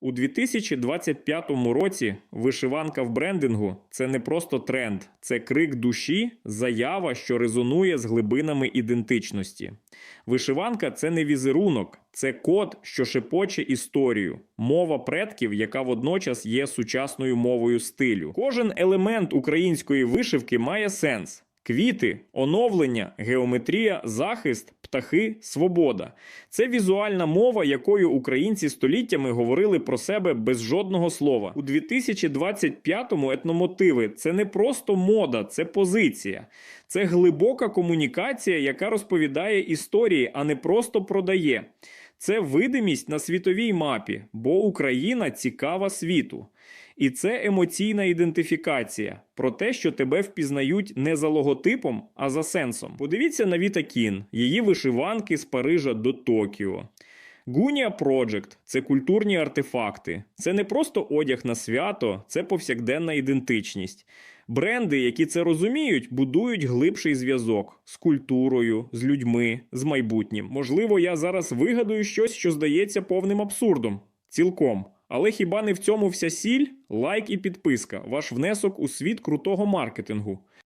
У 2025 році вишиванка в брендингу це не просто тренд, це крик душі, заява, що резонує з глибинами ідентичності. Вишиванка це не візерунок, це код, що шепоче історію, мова предків, яка водночас є сучасною мовою стилю. Кожен елемент української вишивки має сенс. Квіти, оновлення, геометрія, захист, птахи, свобода. Це візуальна мова, якою українці століттями говорили про себе без жодного слова. У 2025-му етномотиви це не просто мода, це позиція. Це глибока комунікація, яка розповідає історії, а не просто продає. Це видимість на світовій мапі, бо Україна цікава світу. І це емоційна ідентифікація про те, що тебе впізнають не за логотипом, а за сенсом. Подивіться на Віта Кін, її вишиванки з Парижа до Токіо. Гунія Project – це культурні артефакти. Це не просто одяг на свято, це повсякденна ідентичність. Бренди, які це розуміють, будують глибший зв'язок з культурою, з людьми, з майбутнім. Можливо, я зараз вигадую щось, що здається повним абсурдом. Цілком. Але хіба не в цьому вся сіль? Лайк і підписка, ваш внесок у світ крутого маркетингу.